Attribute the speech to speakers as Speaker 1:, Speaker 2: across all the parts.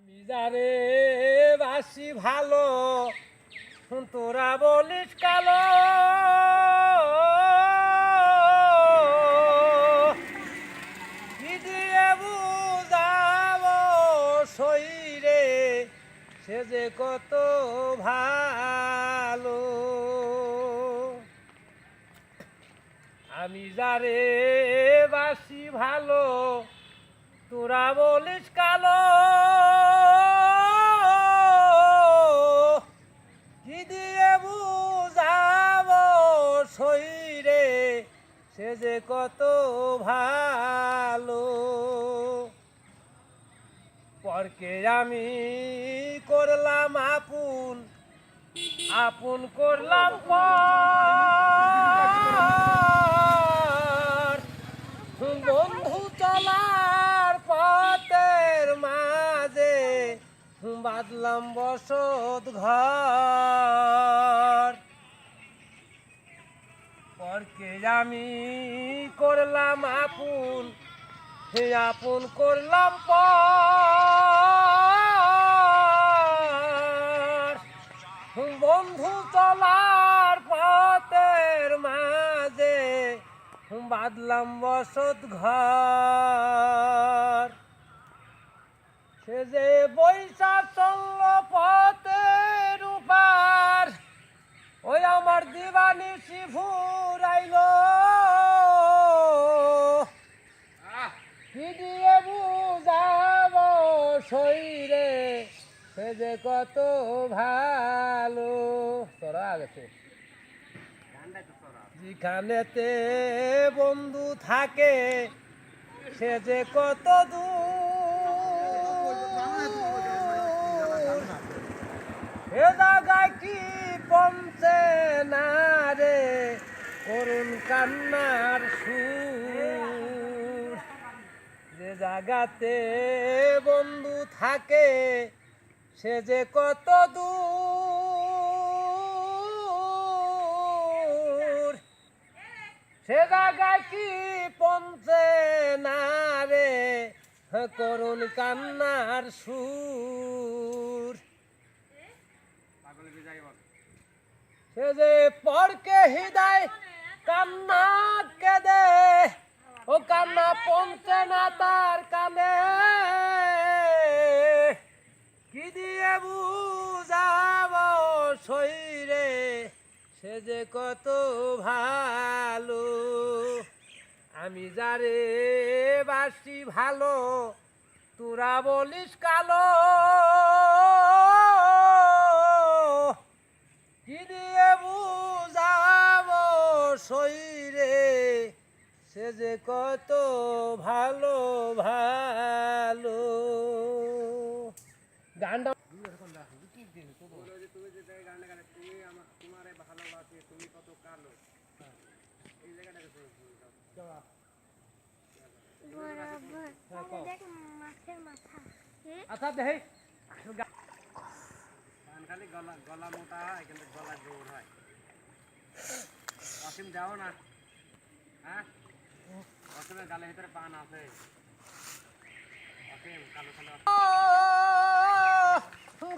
Speaker 1: আমি যারে বাসি ভালো তোরা বলিস কালো। দিয়ে বুঝাব শরীরে সে যে কত ভালো। আমি যারে বাসি ভালো, তোরা বলিস কালো। যে কত ভালো। পরকে আমি করলাম আপন আপন করলাম বন্ধু চলার পথের মাঝে বাদলাম বসত ঘর। পরকে আমি করলাম আপন, হে আপন করলাম পর। বন্ধু চলার পথের মাঝে বাদলাম বসত ঘর। সে যে বৈশাখ চলল পথের উপার, ওই আমার দিবানি শিফুর আইল দিয়ে বুঝাব শরীরে সে যে কত ভালো। তোরা গেছে। যেখানেতে বন্ধু থাকে সে যে কত দূর। এ জায়গায় কি পৌঁছে না রে? করুণ কান্নার সুর। যে জায়গাতে বন্ধু থাকে, সে যে কত দূর। সে জায়গায় কি পৌঁছে না রে, করুণ কান্নার সুর। সে যে পরকে হৃদয় কান্না কেদে, ও কান্না পৌঁছে না তার কানে। কি দিয়ে বুঝাব শরীরে সে যে কত ভালো। আমি যারে বাসি ভালো, তোরা বলিস কালো। কি সে যে কত ভালো ভালো গানটা কও।
Speaker 2: দেখ?
Speaker 1: আচ্ছা
Speaker 3: খালি গলা গলা মোটা হয় গলা জোর হয় অসীম যাও না হ্যাঁ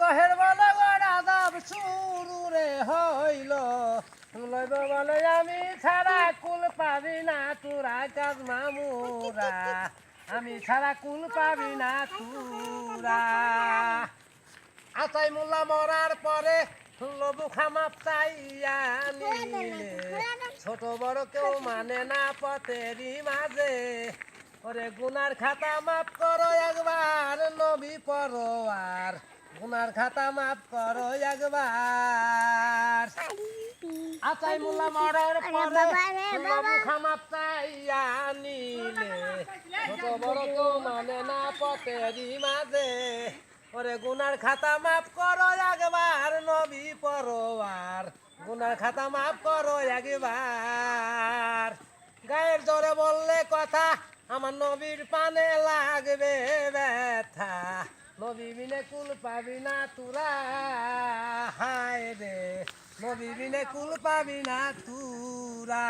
Speaker 1: গহের বলে বলে আমি ছাড়া কুল পাবি না তোরা কাজ মামুরা আমি ছাড়া কুল পাবি না তোরা আচাই মোল্লা মরার পরে লবু খামাপ চাইয়া নিলে। ছোট বড় কেউ মানে না পথেরই মাঝে। ওরে গুনার খাতা মাপ করো একবার, নবী পরোয়ার। গুনার খাতা মাপ করো একবার। আচাই মোল্লা মরার পরে লবু চাইয়া নিলে। ছোট বড় কেউ মানে না পথেরই মাঝে। ওরে গুনার খাতা মাফ করো একবার, নবী পরোয়ার। গুনার খাতা মাফ করো একবার। গায়ের জোরে বললে কথা, আমার নবীর পানে লাগবে ব্যথা। নবী বিনে কুল পাবি না তুরা, হায় রে। নবী বিনে কুল পাবি না তুরা।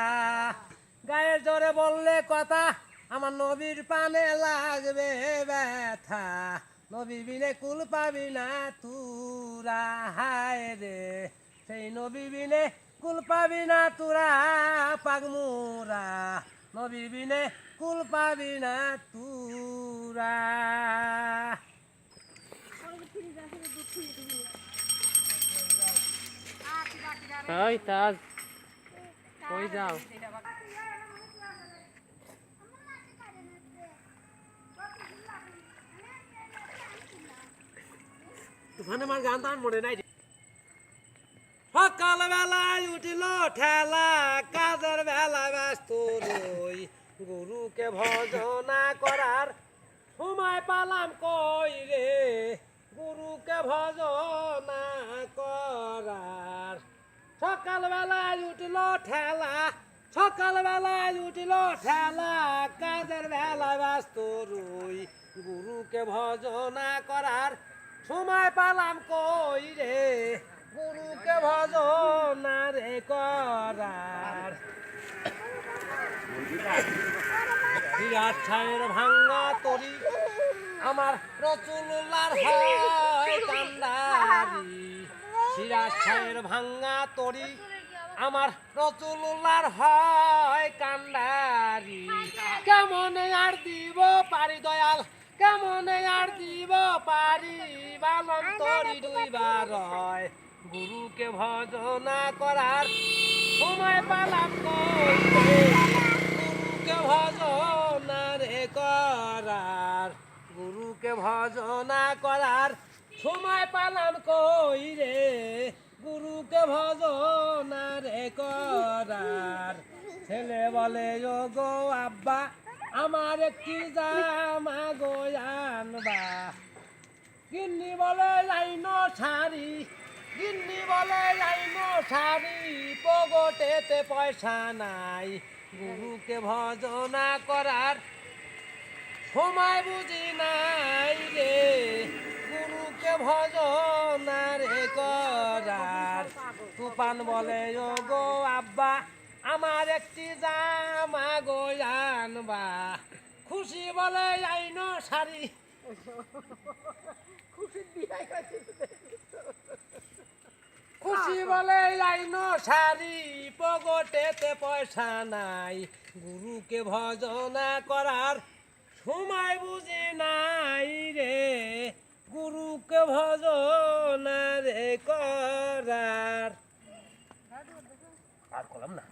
Speaker 1: গায়ের জোরে বললে কথা, আমার নবীর পানে লাগবে ব্যথা। নবী বিনে কুল পাবি না তুরা, হায় রে। সেই নবী বিনে কুল পাবি না তুরা পাগমুরা নবী বিনে কুল পাবি না তুরা।
Speaker 3: ওই তাজ, কই যাও?
Speaker 1: তুফানে আমার গান তান মনে নাই সকাল বেলায় উঠিল ঠেলা, কাজের বেলা ব্যস্ত রই। গুরুকে ভজনা করার সময় পালাম কই রে? গুরুকে ভজনা করার। সকাল বেলায় উঠিল ঠেলা সকাল বেলায় উঠিল ঠেলা, কাজের বেলা ব্যস্ত রই। গুরুকে ভজনা করার সময় পালাম কই রে? গুরুকে ভজনা রে করার। বিরাট ছায়ের ভাঙ্গা তরি, আমার রচুলার হয় কান্দারি সিরাজ ছায়ের ভাঙ্গা তরি, আমার রচুলার হয় কান্দারি কেমন আর দিব পারি দয়াল? কেমন আর দিব পারি? বালন তরি দুইবার হয় গুরুকে ভজনা করার সময় পালাম গুরুকে ভজনা রে করার, গুরুকে ভজনা করার সময় পালাম কই রে? গুরুকে ভজনা রে করার। ছেলে বলে, ও গো আব্বা, আমার একটি জামা গো আনবা। গিন্নি বলে, লাইন শাড়ি গিন্নি বলে, লাইন শাড়ি পগটেতে পয়সা নাই। গুরুকে ভজনা করার সময় বুঝি নাই রে। গুরুকে ভজনা রে করার। তুফান বলে, ও গো আব্বা, আমার একটি জামা গো আনবা। খুশি বলে আইন শাড়ি খুশি বলে লাইন শাড়ি পগটেতে পয়সা নাই গুরুকে ভজনা করার সময় বুঝি নাই রে গুরুকে ভজনা রে করার। আর করলাম না।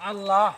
Speaker 1: আল্লাহ।